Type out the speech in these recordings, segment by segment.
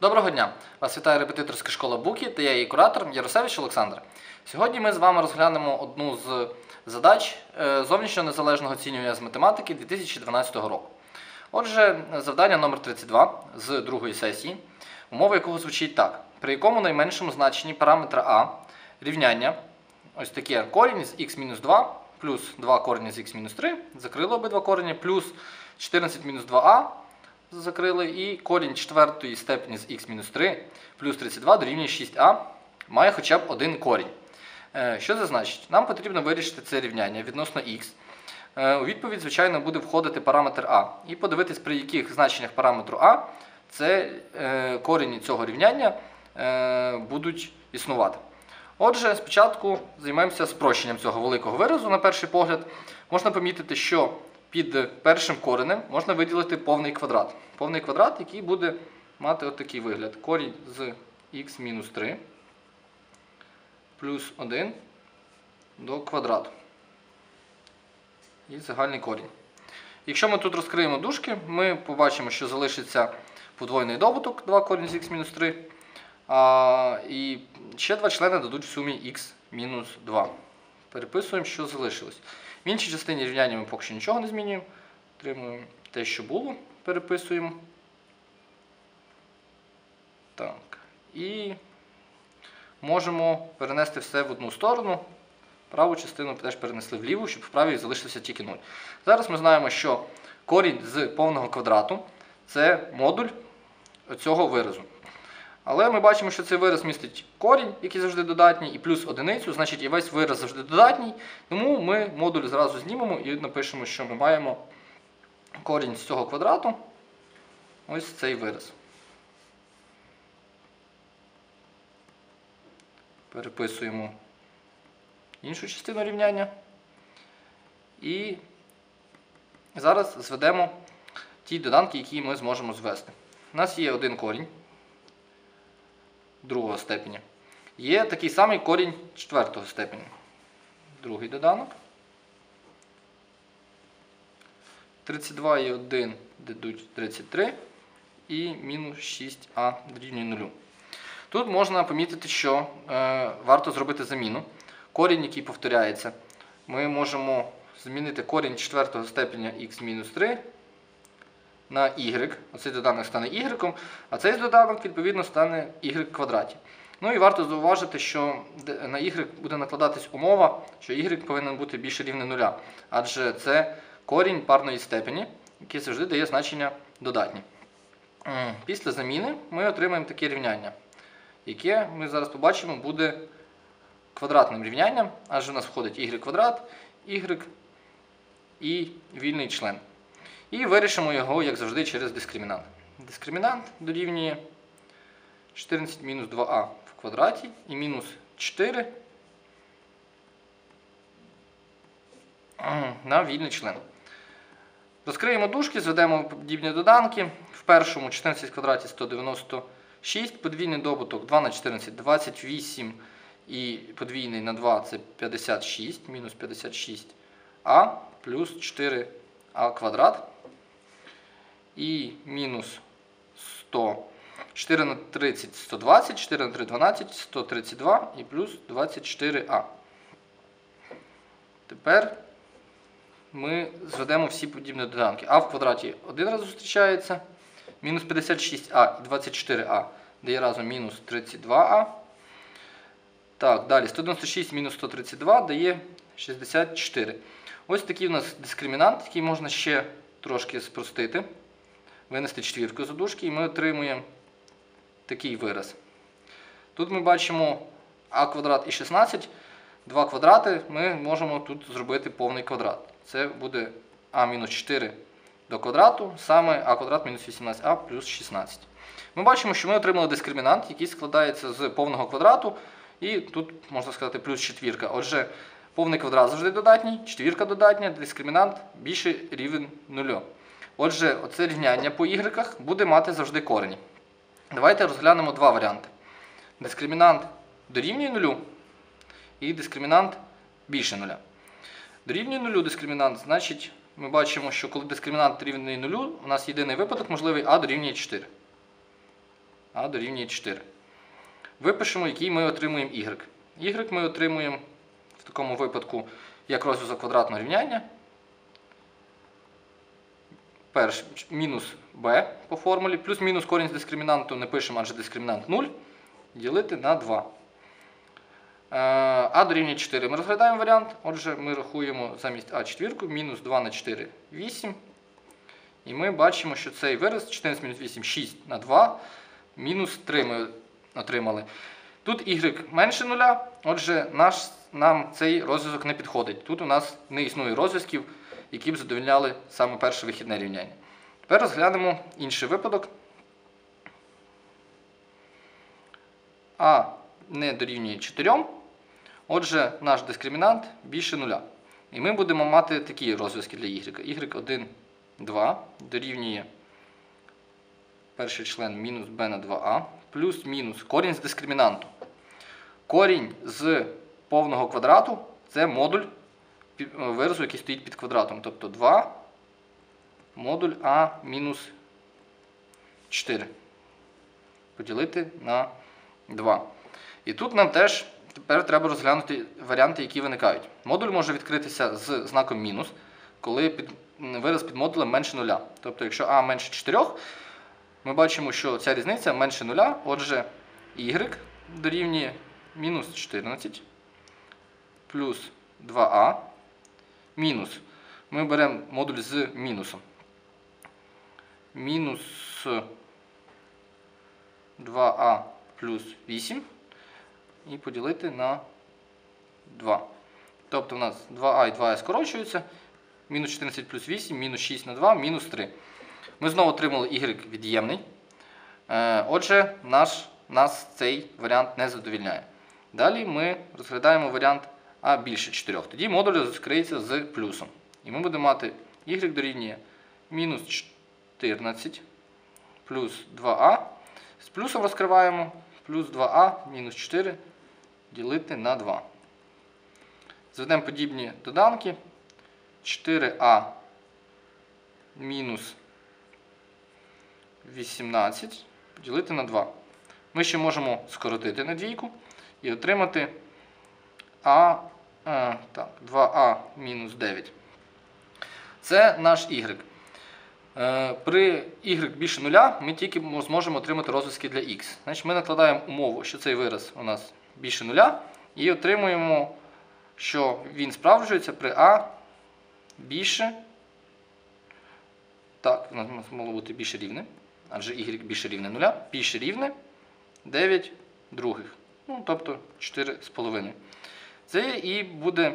Доброго дня! Вас вітає репетиторська школа Букі та я її куратор Яросевич Олександр. Сьогодні ми з вами розглянемо одну з задач е, зовнішнього незалежного оцінювання з математики 2012 року. Отже, завдання номер 32 з другої сесії, умова якого звучить так: при якому найменшому значенні параметра А рівняння ось таке корінь з х-2 плюс 2 корені з х-3, закрили обидва корені, плюс 14 мінус 2а закрили, і корінь четвертої степені з х-3 плюс 32 дорівнює 6а, має хоча б один корінь. Е, Що це значить? Нам потрібно вирішити це рівняння відносно х. Е, У відповідь, звичайно, буде входити параметр а. І подивитись, при яких значеннях параметру а це е, корені цього рівняння будуть існувати. Отже, спочатку займаємося спрощенням цього великого виразу на перший погляд. Можна помітити, що під першим коренем можна виділити повний квадрат. Повний квадрат, який буде мати отакий вигляд. Корінь з х-3 плюс 1 до квадрату. І загальний корінь. Якщо ми тут розкриємо дужки, ми побачимо, що залишиться подвойний добуток 2 корінь з х-3. А, і ще два члени дадуть в сумі х-2. Переписуємо, що залишилось. В іншій частині рівняння ми поки що нічого не змінюємо. Отримуємо те, що було, переписуємо. Так. І можемо перенести все в одну сторону. Праву частину теж перенесли вліву, щоб в правій залишився тільки 0. Зараз ми знаємо, що корінь з повного квадрату це модуль цього виразу. Але ми бачимо, що цей вираз містить корінь, який завжди додатній, і плюс одиницю, значить і весь вираз завжди додатній. Тому ми модуль зразу знімемо і напишемо, що ми маємо корінь з цього квадрату. Ось цей вираз. Переписуємо іншу частину рівняння. І зараз зведемо ті доданки, які ми зможемо звести. У нас є один корінь другого степеня. Є такий самий корінь четвертого степеня. Другий доданок. 32 і 1 дадуть 33 і мінус 6а дорівнює 0. Тут можна помітити, що е, варто зробити заміну. Корінь, який повторяється, ми можемо змінити корінь четвертого степеня х-3 на y. Оцей доданок стане y, а цей доданок, відповідно, стане y в квадраті. Ну і варто зауважити, що на y буде накладатись умова, що y повинен бути більше рівне нуля. Адже це корінь парної степені, який завжди дає значення додатні. Після заміни ми отримаємо таке рівняння, яке ми зараз побачимо буде квадратним рівнянням, адже у нас входить y квадрат, y і вільний член. І вирішимо його, як завжди, через дискримінант. Дискримінант дорівнює 14 мінус 2а в квадраті і мінус 4 на вільний член. Розкриємо дужки, зведемо подібні доданки. В першому 14 в квадраті 196, подвійний добуток 2 на 14 28 і подвійний на 2 це 56, мінус 56а плюс 4а квадрат і мінус 100. 4 на 30 120, 4 на 3 12, 132 і плюс 24а. Тепер ми зведемо всі подібні доданки. А в квадраті один раз зустрічається. Мінус 56а і 24а дає разом мінус 32а. Так, далі 196 мінус 132 дає 64. Ось такий у нас дискримінант, який можна ще трошки спростити. Винести четвірку з дужки і ми отримуємо такий вираз. Тут ми бачимо а квадрат і 16. Два квадрати ми можемо тут зробити повний квадрат. Це буде а-4 до квадрату, саме а квадрат мінус 18а плюс 16. Ми бачимо, що ми отримали дискримінант, який складається з повного квадрату. І тут, можна сказати, плюс четвірка. Отже, повний квадрат завжди додатній, четвірка додатня, дискримінант більше рівень нулю. Отже, оце рівняння по y буде мати завжди корені. Давайте розглянемо два варіанти. Дискримінант дорівнює нулю і дискримінант більше нуля. Дорівнює нулю дискримінант, значить, ми бачимо, що коли дискримінант рівний нулю, у нас єдиний випадок можливий а дорівнює 4. а дорівнює 4. Випишемо, який ми отримуємо y. y ми отримуємо в такому випадку як розв'язок квадратного рівняння. Перш мінус b по формулі, плюс-мінус корінь з дискримінанту не пишемо, адже дискримінант 0, ділити на 2. Е, А дорівнює 4. Ми розглядаємо варіант. Отже, ми рахуємо замість А четвірку, мінус 2 на 4 8. І ми бачимо, що цей вираз 14 мінус 8 6 на 2, мінус 3 ми отримали. Тут y менше нуля, отже, наш, нам цей розв'язок не підходить. Тут у нас не існує розв'язків, які б задовольняли саме перше вихідне рівняння. Тепер розглянемо інший випадок. А не дорівнює 4. Отже, наш дискримінант більше нуля. І ми будемо мати такі розв'язки для y. y1, 2 дорівнює перший член мінус b на 2a, плюс-мінус корінь з дискримінанту. Корінь з повного квадрату це модуль виразу, який стоїть під квадратом. Тобто 2 модуль а мінус 4. Поділити на 2. І тут нам теж тепер треба розглянути варіанти, які виникають. Модуль може відкритися з знаком мінус, коли під, вираз під модулем менше нуля. Тобто, якщо а менше 4, ми бачимо, що ця різниця менше нуля, отже, y дорівнює мінус 14 плюс 2а мінус. Ми беремо модуль з мінусом. Мінус 2а плюс 8 і поділити на 2. Тобто у нас 2а і 2а скорочуються. Мінус 14 плюс 8, мінус 6 на 2, мінус 3. Ми знову отримали y від'ємний. Е, Отже, наш, нас цей варіант не задовільняє. Далі ми розглядаємо варіант а більше 4. Тоді модуль розкриється з плюсом. І ми будемо мати y дорівнює мінус 14 плюс 2а. З плюсом розкриваємо плюс 2а мінус 4 ділити на 2. Зведемо подібні доданки. 4а мінус 18 поділити на 2. Ми ще можемо скоротити на двійку і отримати а, так, 2а мінус 9. Це наш y. Е, При y більше нуля ми тільки зможемо отримати розв'язки для x. Значить, ми накладаємо умову, що цей вираз у нас більше нуля, і отримуємо, що він справджується при а більше. Так, у нас мало бути більше рівне, адже y більше рівне нуля, більше рівне 9 других. Ну, тобто 4,5. Це і буде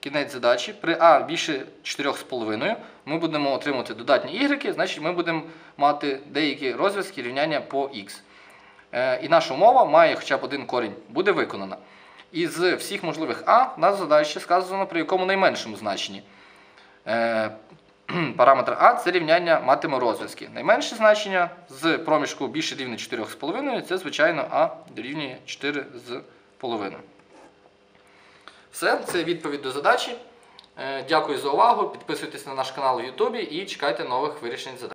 кінець задачі. При А більше 4,5 ми будемо отримувати додатні y, значить ми будемо мати деякі розв'язки рівняння по х. Е, І наша умова має хоча б один корінь, буде виконана. І з всіх можливих А нас задача сказано при якому найменшому значенні. Е, Параметр А це рівняння матиме розв'язки. Найменше значення з проміжку більше рівне 4,5 це, звичайно, А дорівнює 4,5. Все, це відповідь до задачі. Е, Дякую за увагу. Підписуйтесь на наш канал у Ютубі і чекайте нових вирішень задач.